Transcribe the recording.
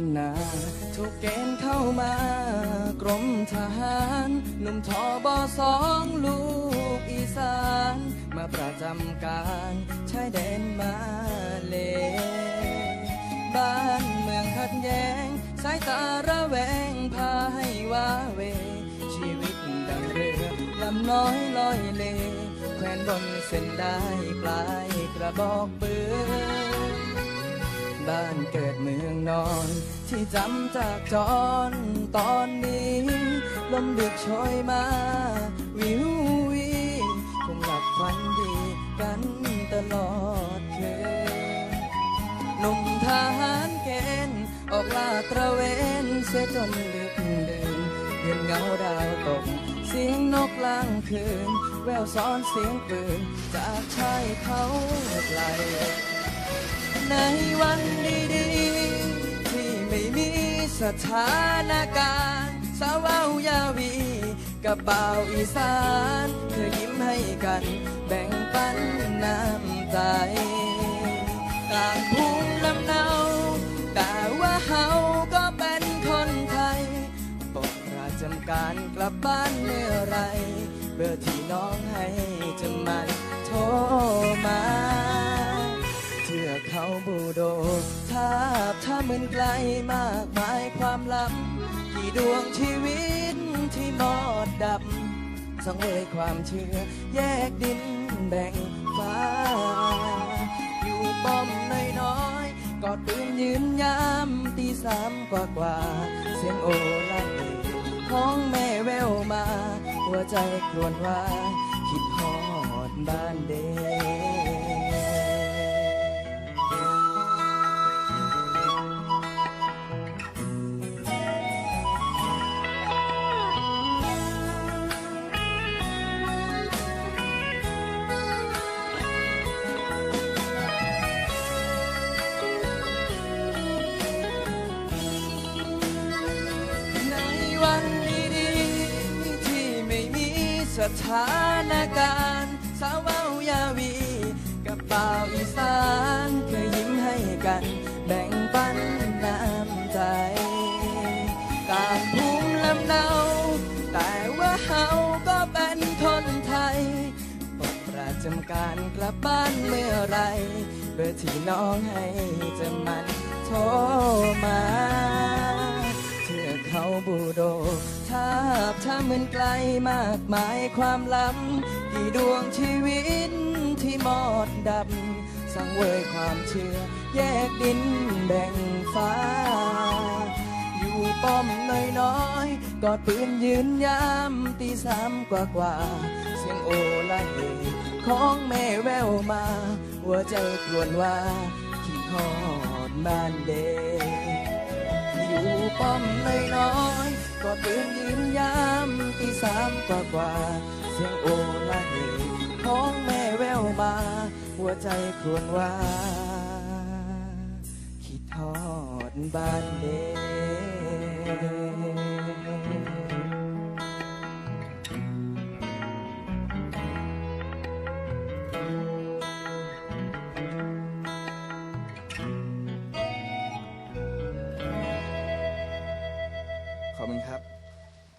านนา ถูกเกณฑ์เข้ามากรมทหารหนุ่มทอบอสองลูกอีสาน มาประจำการชายแดนมาเล บ้านเมืองขัดแย้ง สายตาระแวงพาให้ว้าเว ชีวิตดังเรือลำน้อยลอยเลแขวนบนเส้นได้ปลายกระบอกปืน บ้านเกิดเมืองนอน ที่จำจากจรตอนนี้ ลมดึกโชยมา วิววีคงหลับฝันดีกันตลอดคืนหนุ่มทหารเกณฑ์ออกลาตระเวนเสียจนลึกดื่นเห็นเงาดาวตก เสียงนกลางคืน แววซ้อนเสียงปืน จากชายเขาไกล วันดีๆ ที่ไม่มีสถานการณ์สาวเอายาวีกับบ่าวอีสานเธอยิ้มให้กันแบ่งปันน้ำใจต่างภูมิลำเนาแต่ว่าเฮาก็เป็นคนไทยบอกราจำการกลับบ้านเมื่อไร เบอร์ที่น้องให้จะมันโทรมา บูโดทาบถ้ามึนไกลมากมายความลับกี่ดวงชีวิตที่หมอดดับสังเวยความเชื่อ แยกดินแบ่งฟ้า อยู่ป้อมน้อยๆกอดปืนยืนยามตีสามกว่ากว่า เสียงโอลาเอของแม่แววมา หัวใจครวญว่า คิดฮอดบ้านเด็ก สถานการณ์สาวเว้ายาวีกับบ่าอีสานเคยยิ้มให้กัน แบ่งปันน้ำใจตางภูมิลำเนาแต่ว่าเฮาก็เป็นคนไทยบอกประจำการกลับบ้านเมื่อไรเบอร์ที่น้องให้จะมันโทรมา บูโดทาบถ้าเหมือนไกลมากมายความล้ำกี่ดวงชีวิตที่หมอดดับสังเวยความเชื่อ แยกดินแบ่งฟ้า อยู่ป้อมน้อยๆกอดปืนยืนยามตีสามกว่ากว่า เสียงโอลาเฮของแม่แววมาหัวใจกลวนว่าคิดฮอดบ้านเด็ก อยู่ป้อมน้อยก็ตื่นยิ้มยามตีสามกว่ากว่า เสียงโอลาเฮของแม่แววมา หัวใจครวญว่าคิดทอดบ้านเด็ก